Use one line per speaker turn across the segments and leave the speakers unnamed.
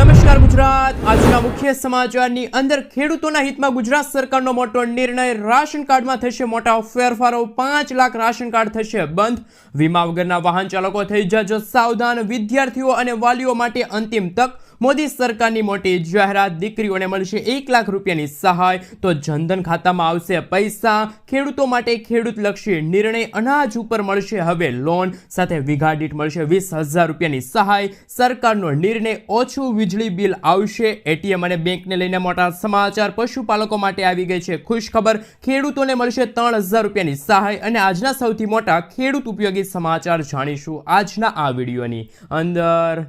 નમસ્કાર ગુજરાત. આજના મુખ્ય સમાચારની અંદર ખેડૂતોના હિતમાં ગુજરાત સરકારનો મોટો નિર્ણય રાશન કાર્ડમાં થશે. મોટા ફેરફારો, પાંચ લાખ રાશન કાર્ડ થશે બંધ. વીમા વગરના વાહન ચાલકો થઈ જજો સાવધાન. વિદ્યાર્થીઓ અને વાલીઓ માટે અંતિમ તક. મોદી સરકારની મોટી જાહેરાત દીકરીઓને મળશે એક લાખ રૂપિયાની સહાય. તો જનધન ખાતામાં આવશે પૈસા. ખેડૂતો માટે ખેડૂતલક્ષી નિર્ણય અનાજ ઉપર મળશે હવે લોન. સાથે વીઘા દીઠ મળશે વીસ હજાર રૂપિયાની સહાય. સરકારનો નિર્ણય ઓછું વીજળી બિલ આવશે. એટીએમ અને બેંકને લઈને મોટા સમાચાર. પશુપાલકો માટે આવી ગઈ છે ખુશ ખબર ખેડૂતોને મળશે ત્રણ હજાર રૂપિયાની સહાય અને આજના સૌથી મોટા ખેડૂત ઉપયોગી સમાચાર જાણીશું આજના આ વિડીયોની અંદર.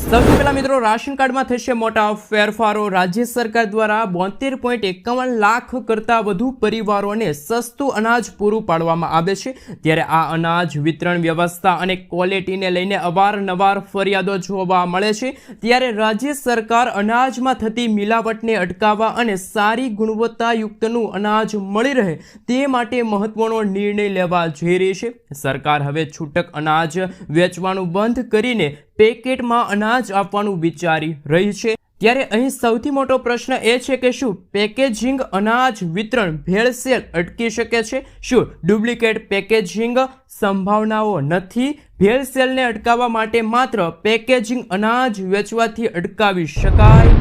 સૌથી પહેલા મિત્રો, રાશન કાર્ડમાં થશે મોટા ફેરફારો. રાજ્ય સરકાર દ્વારા બોતેર પોઈન્ટ એકાવન લાખ કરતાં વધુ પરિવારોને સસ્તું અનાજ પૂરું પાડવામાં આવે છે. ત્યારે આ અનાજ વિતરણ વ્યવસ્થા અને ક્વોલિટીને લઈને અવારનવાર ફરિયાદો જોવા મળે છે. ત્યારે રાજ્ય સરકાર અનાજમાં થતી મિલાવટને અટકાવવા અને સારી ગુણવત્તાયુક્તનું અનાજ મળી રહે તે માટે મહત્વનો નિર્ણય લેવા જઈ રહી છે. સરકાર હવે છૂટક અનાજ વેચવાનું બંધ કરીને પેકેટમાં અનાજ આપવાનું વિચારી રહી છે. ત્યારે અહીં સૌથી મોટો પ્રશ્ન એ છે કે શું પેકેજિંગ અનાજ વિતરણ ભેળસેળ અટકી શકે છે? શું ડુપ્લિકેટ પેકેજિંગ સંભાવનાઓ નથી? ભેળસેળને અટકાવવા માટે માત્ર પેકેજિંગ અનાજ વેચવાથી અટકાવી શકાય?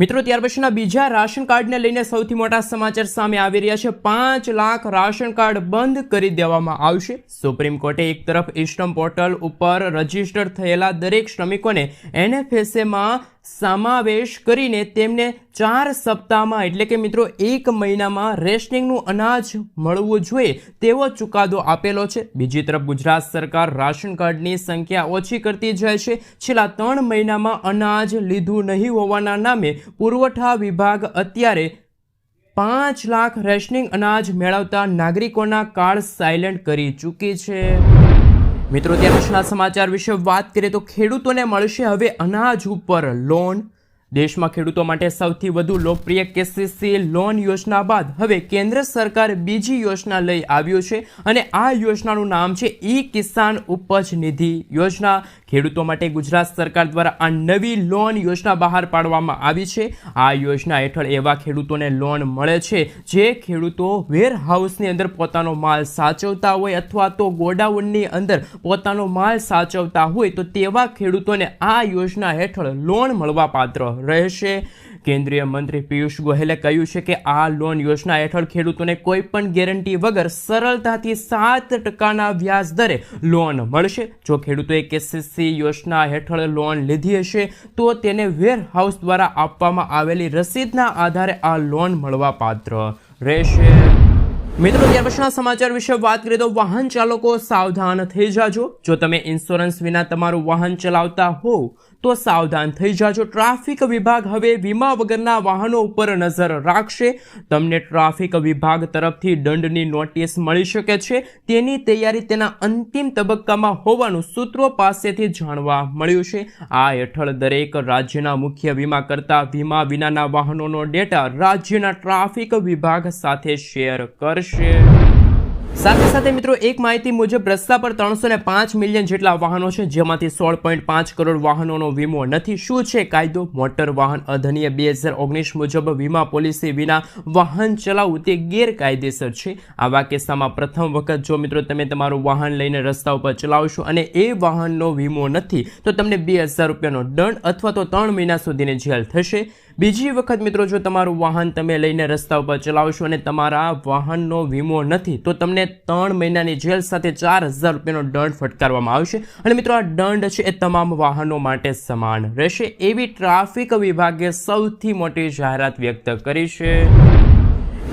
મિત્રો, ત્યાર પછીના બીજા રાશન કાર્ડને લઈને સૌથી મોટા સમાચાર સામે આવી રહ્યા છે. પાંચ લાખ રાશન કાર્ડ બંધ કરી દેવામાં આવશે. સુપ્રીમ કોર્ટે એક તરફ ઇસ્ટમ પોર્ટલ ઉપર રજિસ્ટર થયેલા દરેક શ્રમિકોને એનએફએસએમાં સમાવેશ કરીને તેમને ચાર સપ્તાહમાં, એટલે કે મિત્રો એક મહિનામાં રેશનિંગનું અનાજ મળવું જોઈએ તેવો ચુકાદો આપેલો છે. બીજી તરફ ગુજરાત સરકાર રાશન કાર્ડની સંખ્યા ઓછી કરતી જાય છે. છેલ્લા ત્રણ મહિનામાં અનાજ લીધું નહીં હોવાના નામે પુરવઠા વિભાગ અત્યારે પાંચ લાખ રેશનિંગ અનાજ મેળવતા નાગરિકોના કાર્ડ સાયલેન્ટ કરી ચૂકી છે. મિત્રો ત્યાર પછીના સમાચાર વિશે વાત કરીએ તો ખેડૂતોને મળશે હવે અનાજ ઉપર લોન. દેશમાં ખેડૂતો માટે સૌથી વધુ લોકપ્રિય કેસીસી લોન યોજના બાદ હવે કેન્દ્ર સરકાર બીજી યોજના લઈ આવ્યું છે અને આ યોજનાનું નામ છે ઈ કિસાન ઉપજ નિધિ યોજના. ખેડૂતો માટે ગુજરાત સરકાર દ્વારા આ નવી લોન યોજના બહાર પાડવામાં આવી છે. આ યોજના હેઠળ એવા ખેડૂતોને લોન મળે છે જે ખેડૂતો વેરહાઉસની અંદર પોતાનો માલ સાચવતા હોય અથવા તો ગોડાઉનની અંદર પોતાનો માલ સાચવતા હોય તો તેવા ખેડૂતોને આ યોજના હેઠળ લોન મળવા પાત્ર રહેશે. કેન્દ્રીય મંત્રી પિયુષ ગોહેલે કહ્યું છે કે આ લોન યોજના હેઠળ ખેડૂતોને કોઈ પણ ગેરંટી વગર સરળતાથી સાત ટકાના વ્યાજ દરે લોન મળશે. જો ખેડૂતોએ કેસીસી યોજના હેઠળ લોન લીધી હશે, તો તેને વેરહાઉસ દ્વારા આપવામાં આવેલી રસીદના આધારે આ લોન મળવા પાત્ર રહેશે. મિત્રો, ત્યાર સમાચાર વિશે વાત કરીએ તો વાહન ચાલકો સાવધાન થઈ જાજો. જો તમે ઇન્સ્યોરન્સ વિના તમારું વાહન ચલાવતા હોવ, તો સાવધાન થઈ જાજો. ટ્રાફિક વિભાગ હવે વીમા વગરના વાહનો ઉપર નજર રાખશે. તમને ટ્રાફિક વિભાગ તરફથી દંડની નોટિસ મળી શકે છે. તેની તૈયારી તેના અંતિમ તબક્કામાં હોવાનું સૂત્રો પાસેથી જાણવા મળ્યું છે. આ હેઠળ દરેક રાજ્યના મુખ્ય વીમા કરતા વીમા વિનાના વાહનોનો ડેટા રાજ્યના ટ્રાફિક વિભાગ સાથે શેર કરશે. સાથે સાથે મિત્રો, એક માહિતી મુજબ રસ્તા પર ત્રણસો ને પાંચ મિલિયન જેટલા વાહનો છે, જેમાંથી સોળ પોઈન્ટ પાંચ કરોડ વાહનોનો વીમો નથી. શું છે કાયદો? મોટર વાહન અધિનિયમ બે હજાર ઓગણીસ મુજબ વીમા પોલિસી વિના વાહન ચલાવવું તે ગેરકાયદેસર છે. આવા કિસ્સામાં પ્રથમ વખત જો મિત્રો તમે તમારું વાહન લઈને રસ્તા ઉપર ચલાવશો અને એ વાહનનો વીમો નથી, તો તમને બે હજાર રૂપિયાનો દંડ અથવા તો ત્રણ મહિના સુધીની જેલ થશે. બીજી વખત મિત્રો, જો તમારું વાહન તમે લઈને રસ્તા ઉપર ચલાવશો અને તમારા વાહનનો વીમો નથી, તો તમને ત્રણ મહિનાની જેલ સાથે ચાર હજાર રૂપિયાનો દંડ ફટકારવામાં આવશે. અને મિત્રો, આ દંડ છે એ તમામ વાહનો માટે સમાન રહેશે. એવી ટ્રાફિક વિભાગે સૌથી મોટી જાહેરાત વ્યક્ત કરી છે.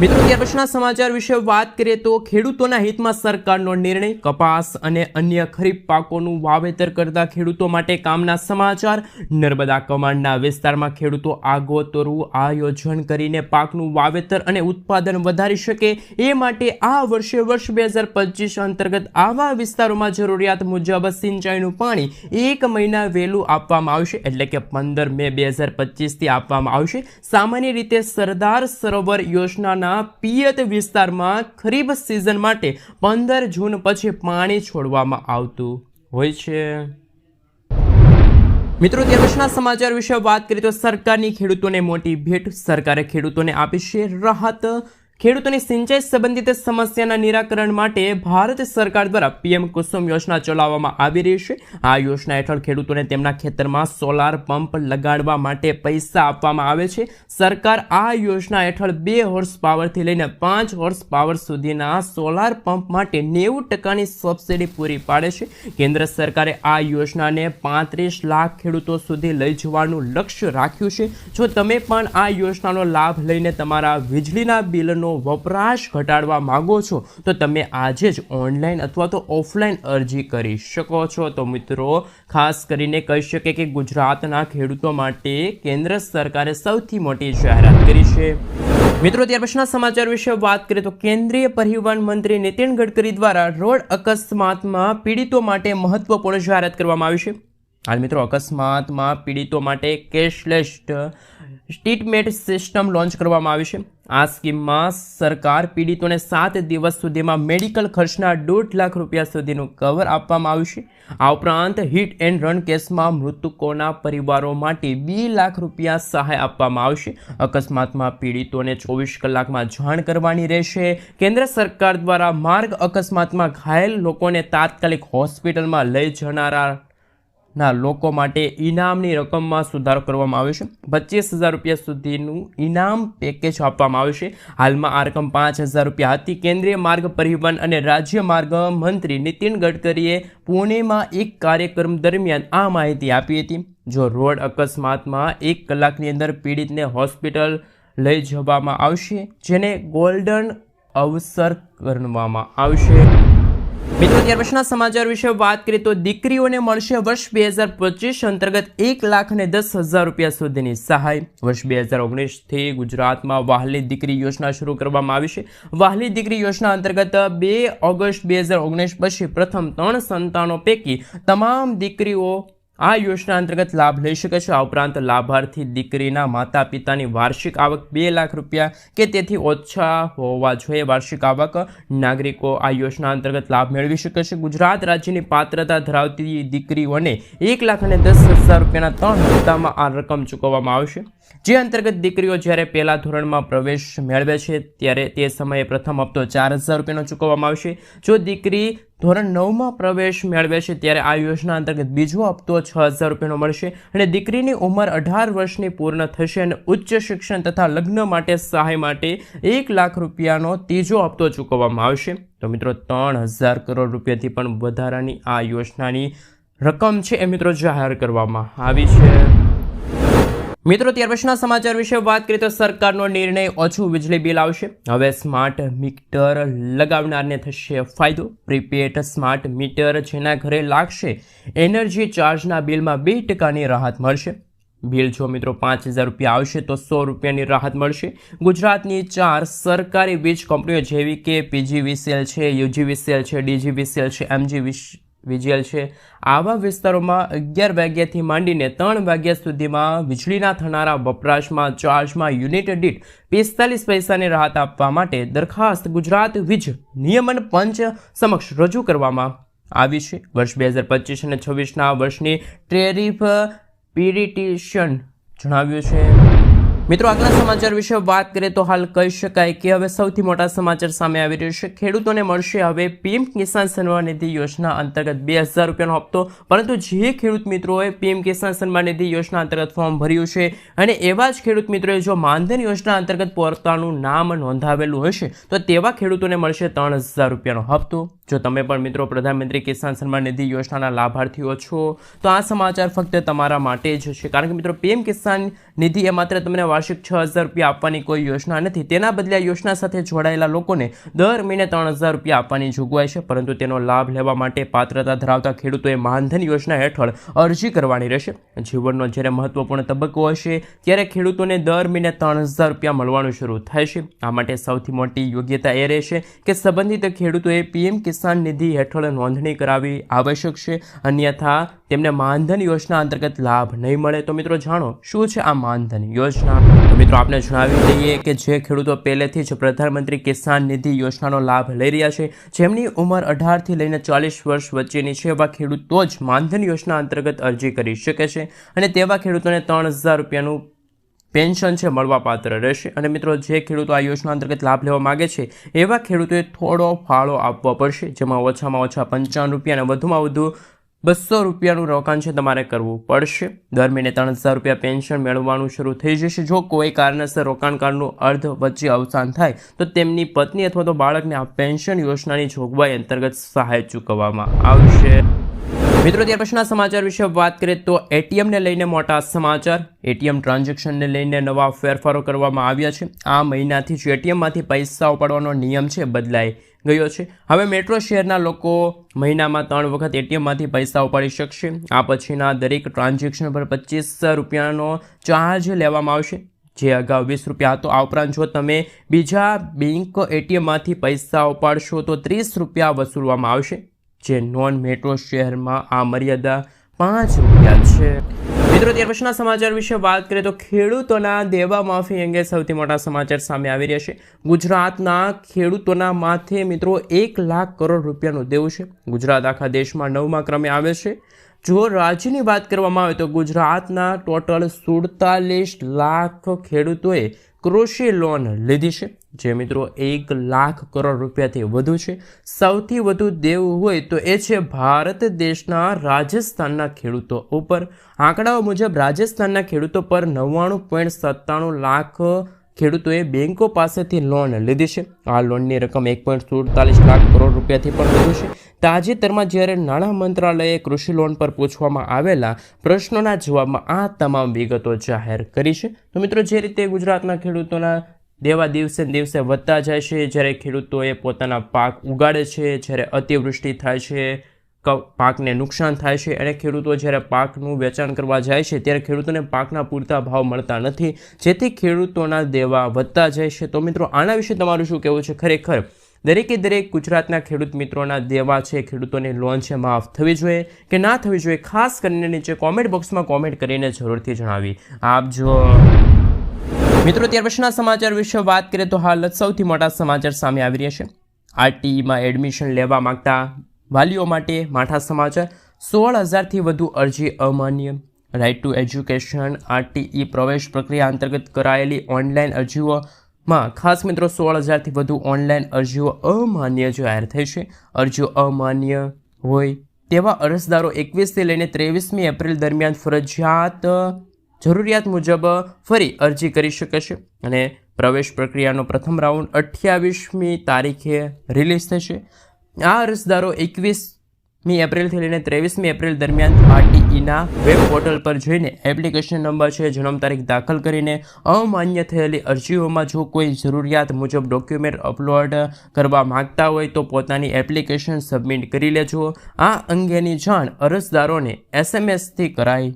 મિત્રો, ત્યાર સમાચાર વિશે વાત કરીએ તો ખેડૂતોના હિતમાં સરકારનો નિર્ણય, કપાસ અને અન્ય ખરીફ પાકોનું વાવેતર કરતા ખેડૂતો માટે કામના સમાચાર. નર્મદા કમાન્ડના વિસ્તારમાં ખેડૂતો આગોતરું આયોજન કરીને પાકનું વાવેતર અને ઉત્પાદન વધારી શકે એ માટે આ વર્ષે વર્ષ બે હજાર પચીસ અંતર્ગત આવા વિસ્તારોમાં જરૂરિયાત મુજબ સિંચાઈનું પાણી એક મહિના વહેલું આપવામાં આવશે, એટલે કે પંદર મે બે હજાર પચીસથી આપવામાં આવશે. સામાન્ય રીતે સરદાર સરોવર યોજનાના પિયત વિસ્તારમાં ખરીફ સિઝન માટે પંદર જૂન પછી પાણી છોડવામાં આવતું હોય છે. મિત્રો દિવસના સમાચાર વિશે વાત કરીએ તો સરકારની ખેડૂતોને મોટી ભેટ સરકારે ખેડૂતોને આપી છે રાહત ખેડૂતોની સિંચાઈ સંબંધિત સમસ્યાના નિરાકરણ માટે ભારત સરકાર દ્વારા પીએમ કુસુમ યોજના ચલાવવામાં આવી રહી છે. આ યોજના હેઠળ ખેડૂતોને તેમના ખેતરમાં સોલાર પંપ લગાડવા માટે પૈસા આપવામાં આવે છે. સરકાર આ યોજના હેઠળ બે હોર્સ પાવરથી લઈને પાંચ હોર્સ પાવર સુધીના સોલાર પંપ માટે નેવું ટકાની સબસિડી પૂરી પાડે છે. કેન્દ્ર સરકારે આ યોજનાને પાંત્રીસ લાખ ખેડૂતો સુધી લઈ જવાનું લક્ષ્ય રાખ્યું છે. જો તમે પણ આ યોજનાનો લાભ લઈને તમારા વીજળીના બિલનો વપરાશ ઘટાડવા માગો છો, તો તમે આજે જ ઓનલાઈન અથવા તો ઓફલાઈન અરજી કરી શકો છો. તો મિત્રો, ખાસ કરીને કહી શકે કે ગુજરાતના ખેડૂતો માટે કેન્દ્ર સરકારે સૌથી મોટી જાહેરાત કરી છે. મિત્રો, ત્યાર પછીના સમાચાર વિશે વાત કરીએ તો કેન્દ્રીય પરિવહન મંત્રી નીતિન ગડકરી દ્વારા રોડ અકસ્માતમાં પીડિતો માટે મહત્વપૂર્ણ જાહેરાત કરવામાં આવી છે. હાલ મિત્રો, અકસ્માતમાં પીડિતો માટે કેશલેસ ટ્રીટમેન્ટ સિસ્ટમ લોન્ચ કરવામાં આવી છે. આ સ્કીમમાં સરકાર પીડિતોને સાત દિવસ સુધીમાં મેડિકલ ખર્ચના દોઢ લાખ રૂપિયા સુધીનું કવર આપવામાં આવશે આ ઉપરાંત હિટ એન્ડ રન કેસમાં મૃતકોના પરિવારો માટે બે લાખ રૂપિયા સહાય આપવામાં આવશે. અકસ્માતમાં પીડિતોને ચોવીસ કલાકમાં જાણ કરવાની રહેશે. કેન્દ્ર સરકાર દ્વારા માર્ગ અકસ્માતમાં ઘાયલ લોકોને તાત્કાલિક હોસ્પિટલમાં લઈ જનારા ના, લોકો માટે ઇનામની રકમમાં સુધારો કરવામાં આવ્યો છે. પચીસ હજાર રૂપિયા સુધીનું ઇનામ પેકેજ આપવામાં આવ્યું છે. હાલમાં આ રકમ પાંચ હજાર રૂપિયા હતી. કેન્દ્રીય માર્ગ પરિવહન અને રાજ્ય માર્ગ મંત્રી નીતિન ગડકરીએ પુણેમાં એક કાર્યક્રમ દરમિયાન આ માહિતી આપી હતી. જો રોડ અકસ્માતમાં એક કલાકની અંદર પીડિતને હોસ્પિટલ લઈ જવામાં આવશે, જેને ગોલ્ડન અવસર ગણવામાં આવશે. મિત્રો, ત્યાર પછીના સમાચાર વિશે વાત કરીએ તો દીકરીઓને મળશે વર્ષ બે હજાર પચીસ અંતર્ગત એક લાખ અને દસ હજાર રૂપિયા સુધીની સહાય. વર્ષ બે હજાર ઓગણીસથી ગુજરાતમાં વાહલી દીકરી યોજના શરૂ કરવામાં આવી છે. વાહલી દીકરી યોજના અંતર્ગત બે ઓગસ્ટ બે હજાર ઓગણીસ પછી પ્રથમ ત્રણ સંતાનો પૈકી તમામ દીકરીઓ આ યોજના અંતર્ગત લાભ લઈ શકે છે. આ ઉપરાંત લાભાર્થી દીકરીના માતા પિતાની વાર્ષિક આવક બે લાખ રૂપિયા કે તેથી ઓછા હોવા જોઈએ. વાર્ષિક આવક નાગરિકો આ યોજના અંતર્ગત લાભ મેળવી શકે છે. ગુજરાત રાજ્યની પાત્રતા ધરાવતી દીકરીઓને એક લાખ અને દસ હજાર રૂપિયાના ત્રણ હપ્તામાં આ રકમ ચૂકવવામાં આવશે. જે અંતર્ગત દીકરીઓ જ્યારે પહેલા ધોરણમાં પ્રવેશ મેળવે છે, ત્યારે તે સમયે પ્રથમ હપ્તો ચાર હજાર રૂપિયાનો ચૂકવવામાં આવશે. જો દીકરી ધોરણ નવમાં પ્રવેશ મેળવે છે, ત્યારે આ યોજના અંતર્ગત બીજો હપ્તો છ હજાર રૂપિયાનો મળશે અને દીકરીની ઉંમર અઢાર વર્ષની પૂર્ણ થશે અને ઉચ્ચ શિક્ષણ તથા લગ્ન માટે સહાય માટે એક લાખ રૂપિયાનો ત્રીજો હપ્તો ચૂકવવામાં આવશે. તો મિત્રો, ત્રણ હજાર કરોડ રૂપિયાથી પણ વધારાની આ યોજનાની રકમ છે એ મિત્રો જાહેર કરવામાં આવી છે. મિત્રો, ત્યાર પછીના સમાચાર વિશે વાત કરીએ તો સરકારનો નિર્ણય ઓછું વીજળી બિલ આવશે. હવે સ્માર્ટ મીટર લગાવનારને થશે ફાયદો. પ્રીપેડ સ્માર્ટ મીટર જેના ઘરે લાગશે એનર્જી ચાર્જના બિલમાં બે ટકાની રાહત મળશે. બિલ જો મિત્રો પાંચ હજાર રૂપિયા આવશે તો સો રૂપિયાની રાહત મળશે. ગુજરાતની ચાર સરકારી વીજ કંપનીઓ જેવી કે પીજીવીસીએલ છે યુજીવીસીએલ છે ડીજીવીસીએલ છે એમજી વિજીએલ છે. આવા વિસ્તારોમાં અગિયાર વાગ્યાથી માંડીને ત્રણ વાગ્યા સુધીમાં વીજળીના થનારા વપરાશમાં, ચાર્જમાં, યુનિટ દીઠ પિસ્તાલીસ પૈસાની રાહત આપવા માટે દરખાસ્ત ગુજરાત વીજ નિયમન પંચ સમક્ષ રજૂ કરવામાં આવી છે. વર્ષ બે હજાર પચીસ અને છવ્વીસના વર્ષની ટેરિફ પિરિટિશન જણાવ્યું છે. મિત્રો, આગલા સમાચાર વિશે વાત કરીએ તો હાલ કહી શકાય કે હવે સૌથી મોટા સમાચાર સામે આવી રહ્યું છે. ખેડૂતોને મળશે હવે પીએમ કિસાન સન્માન નિધિ યોજના અંતર્ગત બે હજાર રૂપિયાનો હપ્તો. પરંતુ જે ખેડૂત મિત્રોએ પીએમ કિસાન સન્માન નિધિ યોજના અંતર્ગત ફોર્મ ભર્યું છે અને એવા જ ખેડૂત મિત્રોએ જો માનધન યોજના અંતર્ગત પોતાનું નામ નોંધાવેલું હશે તો તેવા ખેડૂતોને મળશે ત્રણ હજાર રૂપિયાનો હપ્તો. જો તમે પણ મિત્રો પ્રધાનમંત્રી કિસાન સન્માન નિધિ યોજનાના લાભાર્થીઓ છો, તો આ સમાચાર ફક્ત તમારા માટે જ છે. કારણ કે મિત્રો, પીએમ કિસાન નિધિ એ માત્ર તમને વાર્ષિક છ હજાર રૂપિયા આપવાની કોઈ યોજના નથી. તેના બદલે આ યોજના સાથે જોડાયેલા લોકોને દર મહિને ત્રણ હજાર રૂપિયા આપવાની જોગવાઈ છે, પરંતુ તેનો લાભ લેવા માટે પાત્રતા ધરાવતા ખેડૂતોએ માનધન યોજના હેઠળ અરજી કરવાની રહેશે. જીવનનો જ્યારે મહત્વપૂર્ણ તબક્કો હશે, ત્યારે ખેડૂતોને દર મહિને ત્રણ હજાર રૂપિયા મળવાનું શરૂ થાય છે. આ માટે સૌથી મોટી યોગ્યતા એ રહેશે કે સંબંધિત ખેડૂતોએ પીએમ કિસાન નિધિ હેઠળ નોંધણી કરાવવી આવશ્યક છે. અન્યથા તેમને માનધન યોજના અંતર્ગત લાભ નહીં મળે તો મિત્રો જાણો, શું છે આ માનધન યોજના? મિત્રો આપને જણાવી દઈએ કે જે ખેડૂતો પહેલેથી જ પ્રધાનમંત્રી કિસાન નિધિ યોજનાનો લાભ લઈ રહ્યા છે, જેમની ઉંમર અઢારથી લઈને ચાલીસ વર્ષ વચ્ચેની છે, એવા ખેડૂતો જ માનધન યોજના અંતર્ગત અરજી કરી શકે છે અને તેવા ખેડૂતોને ત્રણ હજાર રૂપિયાનું પેન્શન છે, મળવા પાત્ર રહેશે. અને મિત્રો જે ખેડૂતો આ યોજના અંતર્ગત લાભ લેવા માગે છે, એવા ખેડૂતોએ થોડો ફાળો આપવો પડશે, જેમાં ઓછામાં ઓછા પંચાવન રૂપિયા અને વધુમાં વધુ બસો રૂપિયાનું રોકાણ છે તમારે કરવું પડશે. દર મહિને ત્રણ હજાર રૂપિયા પેન્શન મેળવવાનું શરૂ થઈ જશે. જો કોઈ કારણસર રોકાણકારનું અર્ધ વચ્ચે અવસાન થાય, તો તેમની પત્ની અથવા તો બાળકને આ પેન્શન યોજનાની જોગવાઈ અંતર્ગત સહાય ચૂકવવામાં આવશે. મિત્રો, ત્યાર પછીના સમાચાર વિશે વાત કરીએ તો એટીએમને લઈને મોટા સમાચાર. એટીએમ ટ્રાન્ઝેક્શનને લઈને નવા ફેરફારો કરવામાં આવ્યા છે. આ મહિનાથી જ એટીએમમાંથી પૈસા ઉપાડવાનો નિયમ છે. બદલાઈ ગયો છે. હવે મેટ્રો શહેરના લોકો મહિનામાં ત્રણ વખત એટીએમમાંથી પૈસા ઉપાડી શકશે. આ પછીના દરેક ટ્રાન્ઝેક્શન પર પચીસ રૂપિયાનો ચાર્જ લેવામાં આવશે. જે અગાઉ વીસ રૂપિયા હતો. આ ઉપરાંત જો તમે બીજા બેંક એટીએમમાંથી પૈસા ઉપાડશો તો ત્રીસ રૂપિયા વસૂલવામાં આવશે. જે નોન મેટ્રો શહેરમાં આ મર્યાદા પાંચ રૂપિયા છે. મિત્રો, ત્યાર પછીના સમાચાર વિશે વાત કરીએ તો ખેડૂતોના દેવા માફી અંગે સૌથી મોટા સમાચાર સામે આવી રહ્યા છે. ગુજરાતના ખેડૂતોના માથે મિત્રો એક લાખ કરોડ રૂપિયાનું દેવું છે. ગુજરાત આખા દેશમાં નવમા ક્રમે આવે છે. જો રાજ્યની વાત કરવામાં આવે તો ગુજરાતના ટોટલ સુડતાલીસ લાખ ખેડૂતોએ કૃષિ લોન લીધી છે. જે મિત્રો એક લાખ કરોડ રૂપિયાથી વધુ છે. સૌથી વધુ દેવું હોય તો એ છે ભારત દેશના રાજસ્થાનના ખેડૂતો ઉપર. આંકડાઓ મુજબ રાજસ્થાનના ખેડૂતો પર નવ્વાણું પોઈન્ટ સત્તાણું લાખ ખેડૂતોએ બેન્કો પાસેથી લોન લીધી છે. આ લોનની રકમ એક પોઈન્ટ સુડતાલીસ લાખ કરોડ રૂપિયાથી પણ વધુ છે. તાજેતરમાં જ્યારે નાણાં મંત્રાલયે કૃષિ લોન પર પૂછવામાં આવેલા પ્રશ્નોના જવાબમાં આ તમામ વિગતો જાહેર કરી છે. તો મિત્રો, જે રીતે ગુજરાતના ખેડૂતોના દેવા દિવસે દિવસે વધતા જાય છે, જ્યારે ખેડૂતોએ પોતાના પાક ઉગાડે છે, જ્યારે અતિવૃષ્ટિ થાય છે પાકને નુકસાન થાય છે. અને ખેડૂતો જ્યારે પાકનું વેચાણ કરવા જાય છે, ત્યારે ખેડૂતોને પાકના પૂરતા ભાવ મળતા નથી. જેથી ખેડૂતોના દેવા વધતા જાય છે. તો મિત્રો, આના વિશે તમારું શું કહેવું છે? ખરેખર દરેકે દરેક ગુજરાતના ખેડૂત મિત્રોના દેવા છે. ખેડૂતોની લોન છે, માફ થવી જોઈએ કે ના થવી જોઈએ, ખાસ કરીને નીચે કોમેન્ટ બોક્સમાં કોમેન્ટ કરીને જરૂરથી જણાવી. આપજો મિત્રો, ત્યાર પછીના સમાચાર વિશે વાત કરીએ તો હાલ સૌથી મોટા સમાચાર સામે આવી રહ્યા છે. આરટીઈમાં એડમિશન લેવા માંગતા વાલીઓ માટે માઠા સમાચાર. સોળ હજારથી વધુ અરજી અમાન્ય. રાઇટ ટુ એજ્યુકેશન આરટીઈ પ્રવેશ પ્રક્રિયા અંતર્ગત કરાયેલી ઓનલાઈન અરજીઓમાં ખાસ મિત્રો સોળ હજારથી વધુ ઓનલાઈન અરજીઓ અમાન્ય જાહેર થઈ છે. અરજીઓ અમાન્ય હોય તેવા અરજદારો એકવીસથી લઈને ત્રેવીસમી એપ્રિલ દરમિયાન ફરજિયાત જરૂરિયાત મુજબ ફરી અરજી કરી શકે છે અને પ્રવેશ પ્રક્રિયાનો પ્રથમ રાઉન્ડ અઠ્યાવીસમી તારીખે રિલીઝ થશે. આ અરજદારો એકવીસમી એપ્રિલથી લઈને ત્રેવીસમી એપ્રિલ દરમિયાન આરટીઈના વેબ પોર્ટલ પર જઈને એપ્લિકેશન નંબર છે, જન્મ તારીખ દાખલ કરીને અમાન્ય થયેલી અરજીઓમાં જો કોઈ જરૂરિયાત મુજબ ડોક્યુમેન્ટ અપલોડ કરવા માંગતા હોય તો પોતાની એપ્લિકેશન સબમિટ કરી લેજો. આ અંગેની જાણ અરજદારોને એસએમએસથી કરાઈ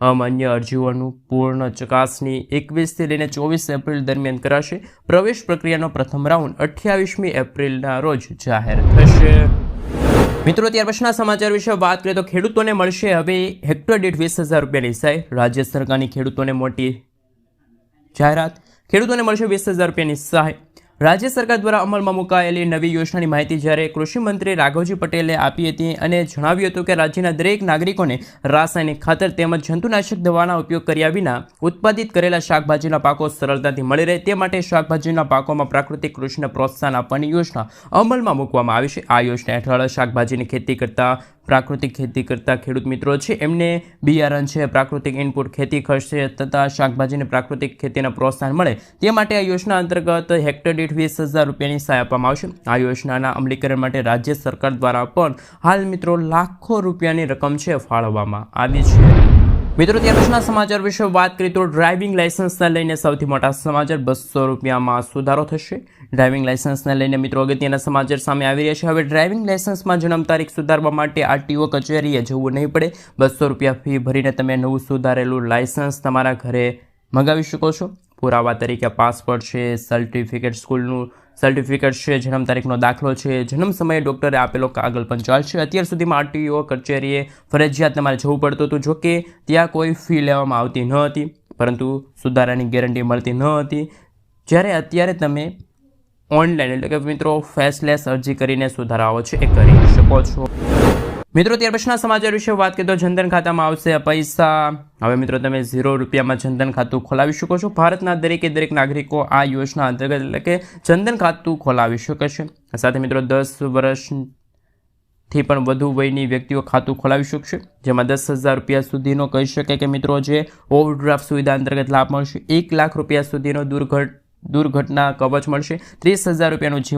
અમાન્ય અરજીઓનું પૂર્ણ ચકાસણી એકવીસથી લઈને ચોવીસ એપ્રિલ દરમિયાન કરાશે. પ્રવેશ પ્રક્રિયાનો પ્રથમ રાઉન્ડ અઠ્યાવીસમી એપ્રિલના રોજ જાહેર થશે. મિત્રો, ત્યાર પછીના સમાચાર વિશે વાત કરીએ તો ખેડૂતોને મળશે હવે હેક્ટર દીઠ વીસ હજાર રૂપિયાની સહાય. રાજ્ય સરકારની ખેડૂતોને મોટી જાહેરાત. ખેડૂતોને મળશે વીસ હજાર રૂપિયાની સહાય. રાજ્ય સરકાર દ્વારા અમલમાં મુકાયેલી નવી યોજનાની માહિતી જ્યારે કૃષિમંત્રી રાઘવજી પટેલે આપી હતી અને જણાવ્યું હતું કે રાજ્યના દરેક નાગરિકોને રાસાયણિક ખાતર તેમજ જંતુનાશક દવાના ઉપયોગ કર્યા વિના ઉત્પાદિત કરેલા શાકભાજીના પાકો સરળતાથી મળી રહે તે માટે શાકભાજીના પાકોમાં પ્રાકૃતિક કૃષિને પ્રોત્સાહન આપવાની યોજના અમલમાં મૂકવામાં આવી છે. આ યોજના હેઠળ શાકભાજીની ખેતી કરતા પ્રાકૃતિક ખેતી કરતા ખેડૂત મિત્રો છે. એમને બિયારણ છે, પ્રાકૃતિક ઇનપુટ ખેતી ખર્ચ તથા શાકભાજીને પ્રાકૃતિક ખેતીને પ્રોત્સાહન મળે તે માટે આ યોજના અંતર્ગત હેક્ટર દીઠ વીસ હજાર રૂપિયાની સહાય આપવામાં આવશે. આ યોજનાના અમલીકરણ માટે રાજ્ય સરકાર દ્વારા પણ હાલ મિત્રો લાખો રૂપિયાની રકમ છે ફાળવવામાં આવી છે. મિત્રો, ત્યાર પછીના સમાચાર વિશે વાત કરીએ તો ડ્રાઇવિંગ લાઇસન્સને લઈને સૌથી મોટા સમાચાર બસો રૂપિયામાં સુધારો થશે. ડ્રાઇવિંગ લાઇસન્સને લઈને મિત્રો અગત્યના સમાચાર સામે આવી રહ્યા છે. હવે ડ્રાઇવિંગ લાઇસન્સમાં જન્મ તારીખ સુધારવા માટે આરટીઓ કચેરીએ જવું નહીં પડે. બસો રૂપિયા ફી ભરીને તમે નવું સુધારેલું લાઇસન્સ તમારા ઘરે મંગાવી શકો છો. પુરાવા તરીકે પાસપોર્ટ છે સર્ટિફિકેટ સ્કૂલનું સર્ટિફિકેટ છે, જન્મ તારીખનો દાખલો છે, જન્મ સમયે ડૉક્ટરે આપેલો કાગળ પણ ચાલશે અત્યાર સુધીમાં આરટીઓ કચેરીએ ફરજિયાત તમારે જવું પડતું હતું જો કે ત્યાં કોઈ ફી લેવામાં આવતી ન હતી, પરંતુ સુધારાની ગેરંટી મળતી ન હતી. જ્યારે અત્યારે તમે ઓનલાઈન એટલે કે મિત્રો ફેસલેસ અરજી કરીને સુધારાઓ છે, એ કરી શકો છો. મિત્રો, ત્યાર પછીના સમાચાર વિશે વાત કરીએ તો જનધન ખાતામાં આવશે પૈસા. હવે મિત્રો, તમે ઝીરો રૂપિયામાં જનધન ખાતું ખોલાવી શકો છો. ભારતના દરેકે દરેક નાગરિકો આ યોજના અંતર્ગત એટલે કે જનધન ખાતું ખોલાવી શકે છે. સાથે મિત્રો, દસ વર્ષથી પણ વધુ વયની વ્યક્તિઓ ખાતું ખોલાવી શકશે, જેમાં દસ હજાર રૂપિયા સુધીનો કહી શકે કે મિત્રો, જે ઓવરડ્રાફ્ટ સુવિધા અંતર્ગત લાભ મળશે. એક લાખ રૂપિયા સુધીનો દુર્ઘટ દુર્ઘટના કવચ મળશે. ત્રીસ હજાર રૂપિયાનું જીવ